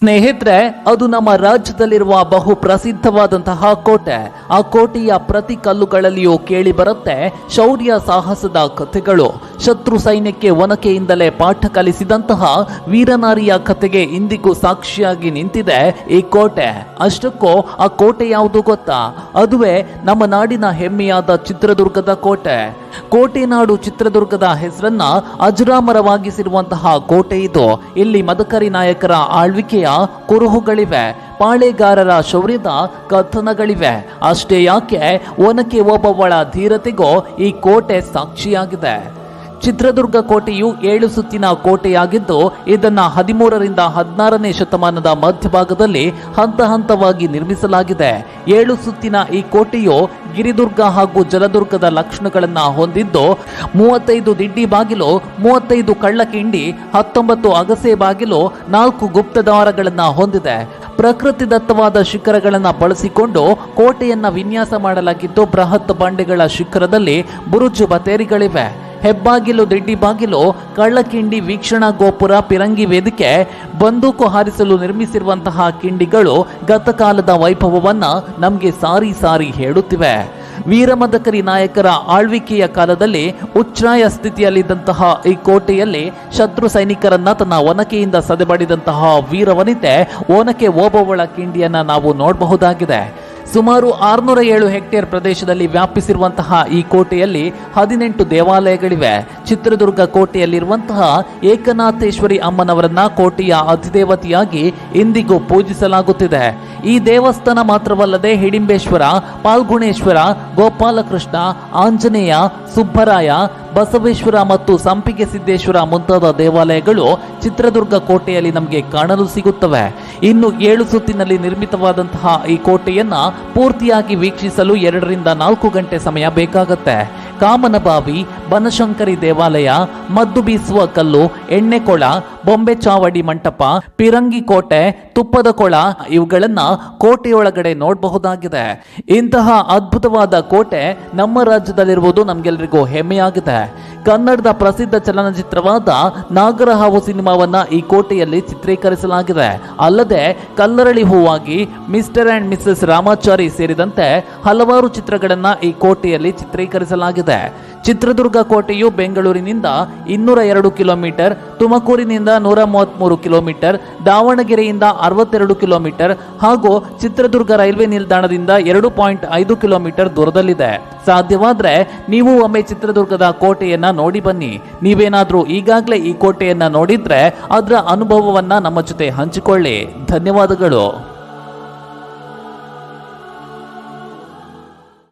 ಸ್ನೇಹಿತರೆ, ಅದು ನಮ್ಮ ರಾಜ್ಯದಲ್ಲಿರುವ ಬಹು ಪ್ರಸಿದ್ಧವಾದಂತಹ ಕೋಟೆ. ಆ ಕೋಟೆಯ ಪ್ರತಿ ಕಲ್ಲುಗಳಲ್ಲಿಯೂ ಕೇಳಿ ಬರುತ್ತೆ ಶೌರ್ಯ ಸಾಹಸದ ಕಥೆಗಳು. ಶತ್ರು ಸೈನ್ಯಕ್ಕೆ ಒನಕೆಯಿಂದಲೇ ಪಾಠ ಕಲಿಸಿದಂತಹ ವೀರನಾರಿಯ ಕಥೆಗೆ ಇಂದಿಗೂ ಸಾಕ್ಷಿಯಾಗಿ ನಿಂತಿದೆ ಈ ಕೋಟೆ. ಅಷ್ಟಕ್ಕೂ ಆ ಕೋಟೆ ಯಾವುದು ಗೊತ್ತಾ? ಅದುವೇ ನಮ್ಮ ನಾಡಿನ ಹೆಮ್ಮೆಯಾದ ಚಿತ್ರದುರ್ಗದ ಕೋಟೆ. ಕೋಟೆ ನಾಡು ಚಿತ್ರದುರ್ಗದ ಹೆಸರನ್ನ ಅಜರಾಮರವಾಗಿಸಿರುವಂತಹ ಕೋಟೆ ಇದು. ಇಲ್ಲಿ ಮದಕರಿ ನಾಯಕರ ಆಳ್ವಿಕೆಯ ಕುರುಹುಗಳಿವೆ. ಪಾಳೆಗಾರರ ಶೌರ್ಯದ ಕಥನಗಳಿವೆ. ಅಷ್ಟೇ ಯಾಕೆ ಒನಕೆ ಒಬ್ಬವಳ ಧೀರತೆಗೂ ಈ ಕೋಟೆ ಸಾಕ್ಷಿಯಾಗಿದೆ. ಚಿತ್ರದುರ್ಗ ಕೋಟೆಯು ಏಳು ಸುತ್ತಿನ ಕೋಟೆಯಾಗಿದ್ದು, ಇದನ್ನು ಹದಿಮೂರರಿಂದ ಹದಿನಾರನೇ ಶತಮಾನದ ಮಧ್ಯಭಾಗದಲ್ಲಿ ಹಂತ ಹಂತವಾಗಿ ನಿರ್ಮಿಸಲಾಗಿದೆ. ಏಳು ಸುತ್ತಿನ ಈ ಕೋಟೆಯು ಗಿರಿದುರ್ಗ ಹಾಗೂ ಜಲದುರ್ಗದ ಲಕ್ಷಣಗಳನ್ನು ಹೊಂದಿದ್ದು, ಮೂವತ್ತೈದು ದಿಡ್ಡಿ ಬಾಗಿಲು, ಮೂವತ್ತೈದು ಕಳ್ಳಕಿಂಡಿ, ಹತ್ತೊಂಬತ್ತು ಅಗಸೆ ಬಾಗಿಲು, ನಾಲ್ಕು ಗುಪ್ತದ್ವಾರಗಳನ್ನು ಹೊಂದಿದೆ. ಪ್ರಕೃತಿ ದತ್ತವಾದ ಶಿಖರಗಳನ್ನು ಬಳಸಿಕೊಂಡು ಕೋಟೆಯನ್ನು ವಿನ್ಯಾಸ ಮಾಡಲಾಗಿದ್ದು, ಬೃಹತ್ ಬಂಡೆಗಳ ಶಿಖರದಲ್ಲಿ ಬುರುಜು ಬತೇರಿಗಳಿವೆ. ಹೆಬ್ಬಾಗಿಲು ದಿಡ್ಡಿ ಬಾಗಿಲು ಕಳ್ಳಕಿಂಡಿ, ವೀಕ್ಷಣಾ ಗೋಪುರ, ಪಿರಂಗಿ ವೇದಿಕೆ, ಬಂದೂಕು ಹಾರಿಸಲು ನಿರ್ಮಿಸಿರುವಂತಹ ಕಿಂಡಿಗಳು ಗತಕಾಲದ ವೈಭವವನ್ನ ನಮಗೆ ಸಾರಿ ಸಾರಿ ಹೇಳುತ್ತಿವೆ. ವೀರಮದಕರಿ ನಾಯಕರ ಆಳ್ವಿಕೆಯ ಕಾಲದಲ್ಲಿ ಉಚ್ಛ್ರಾಯ ಸ್ಥಿತಿಯಲ್ಲಿದ್ದಂತಹ ಈ ಕೋಟೆಯಲ್ಲಿ ಶತ್ರು ಸೈನಿಕರನ್ನ ತನ್ನ ಒನಕೆಯಿಂದ ಸದೆಬಡಿದಂತಹ ವೀರವನಿತೆ ಓನಕೆ ಓಬವಳ ಕಿಂಡಿಯನ್ನ ನಾವು ನೋಡಬಹುದಾಗಿದೆ. ಸುಮಾರು ಆರುನೂರ ಏಳು ಹೆಕ್ಟೇರ್ ಪ್ರದೇಶದಲ್ಲಿ ವ್ಯಾಪಿಸಿರುವಂತಹ ಈ ಕೋಟೆಯಲ್ಲಿ ಹದಿನೆಂಟು ದೇವಾಲಯಗಳಿವೆ. ಚಿತ್ರದುರ್ಗ ಕೋಟೆಯಲ್ಲಿರುವಂತಹ ಏಕನಾಥೇಶ್ವರಿ ಅಮ್ಮನವರನ್ನ ಕೋಟೆಯ ಅಧಿದೇವತೆಯಾಗಿ ಇಂದಿಗೂ ಪೂಜಿಸಲಾಗುತ್ತಿದೆ. ಈ ದೇವಸ್ಥಾನ ಮಾತ್ರವಲ್ಲದೆ ಹಿಡಿಂಬೇಶ್ವರ, ಪಾಲ್ಗುಣೇಶ್ವರ, ಗೋಪಾಲಕೃಷ್ಣ, ಆಂಜನೇಯ, ಸುಬ್ಬರಾಯ, ಬಸವೇಶ್ವರ ಮತ್ತು ಸಂಪಿಗೆ ಸಿದ್ದೇಶ್ವರ ಮುಂತಾದ ದೇವಾಲಯಗಳು ಚಿತ್ರದುರ್ಗ ಕೋಟೆಯಲ್ಲಿ ನಮಗೆ ಕಾಣಲು ಸಿಗುತ್ತವೆ. ಇನ್ನು ಏಳು ಸುತ್ತಿನಲ್ಲಿ ನಿರ್ಮಿತವಾದಂತಹ ಈ ಕೋಟೆಯನ್ನ ಪೂರ್ತಿಯಾಗಿ ವೀಕ್ಷಿಸಲು ಎರಡರಿಂದ ನಾಲ್ಕು ಗಂಟೆ ಸಮಯ ಬೇಕಾಗತ್ತೆ. ಕಾಮನಬಾವಿ ಬನಶಂಕರಿ ದೇವಾಲಯ, ಮದ್ದು ಬೀಸುವ ಕಲ್ಲು ಎಣ್ಣೆಕೊಳ ಬೊಂಬೆ ಚಾವಡಿ ಮಂಟಪ, ಪಿರಂಗಿ ಕೋಟೆ, ತುಪ್ಪದ ಕೊಳ ಇವುಗಳನ್ನ ಕೋಟೆಯೊಳಗಡೆ ನೋಡಬಹುದಾಗಿದೆ. ಇಂತಹ ಅದ್ಭುತವಾದ ಕೋಟೆ ನಮ್ಮ ರಾಜ್ಯದಲ್ಲಿರುವುದು ನಮಗೆಲ್ಲರಿಗೂ ಹೆಮ್ಮೆಯಾಗಿದೆ. ಕನ್ನಡದ ಪ್ರಸಿದ್ಧ ಚಲನಚಿತ್ರವಾದ ನಾಗರಹಾವು ಸಿನಿಮಾವನ್ನ ಈ ಕೋಟೆಯಲ್ಲಿ ಚಿತ್ರೀಕರಿಸಲಾಗಿದೆ. ಅಲ್ಲದೆ ಕಲ್ಲರಳಿ ಹೂವಾಗಿ ಮಿಸ್ಟರ್ ಅಂಡ್ ಮಿಸಸ್ ರಾಮಾಚಾರಿ ಸೇರಿದಂತೆ ಹಲವಾರು ಚಿತ್ರಗಳನ್ನ ಈ ಕೋಟೆಯಲ್ಲಿ ಚಿತ್ರೀಕರಿಸಲಾಗಿದೆ. ಚಿತ್ರದುರ್ಗ ಕೋಟೆಯು ಬೆಂಗಳೂರಿನಿಂದ ಇನ್ನೂರ ಎರಡು ಕಿಲೋಮೀಟರ್, ತುಮಕೂರಿನಿಂದ ನೂರ ಮೂವತ್ತ್ಮೂರು ಕಿಲೋಮೀಟರ್, ದಾವಣಗೆರೆಯಿಂದ ಅರವತ್ತೆರಡು ಕಿಲೋಮೀಟರ್ ಹಾಗೂ ಚಿತ್ರದುರ್ಗ ರೈಲ್ವೆ ನಿಲ್ದಾಣದಿಂದ ಎರಡು ಪಾಯಿಂಟ್ ಐದು ಕಿಲೋಮೀಟರ್ ದೂರದಲ್ಲಿದೆ. ಸಾಧ್ಯವಾದರೆ ನೀವು ಒಮ್ಮೆ ಚಿತ್ರದುರ್ಗದ ಕೋಟೆಯನ್ನ ನೋಡಿ ಬನ್ನಿ. ನೀವೇನಾದರೂ ಈಗಾಗಲೇ ಈ ಕೋಟೆಯನ್ನ ನೋಡಿದ್ರೆ ಅದರ ಅನುಭವವನ್ನ ನಮ್ಮ ಜೊತೆ ಹಂಚಿಕೊಳ್ಳಿ. ಧನ್ಯವಾದಗಳು.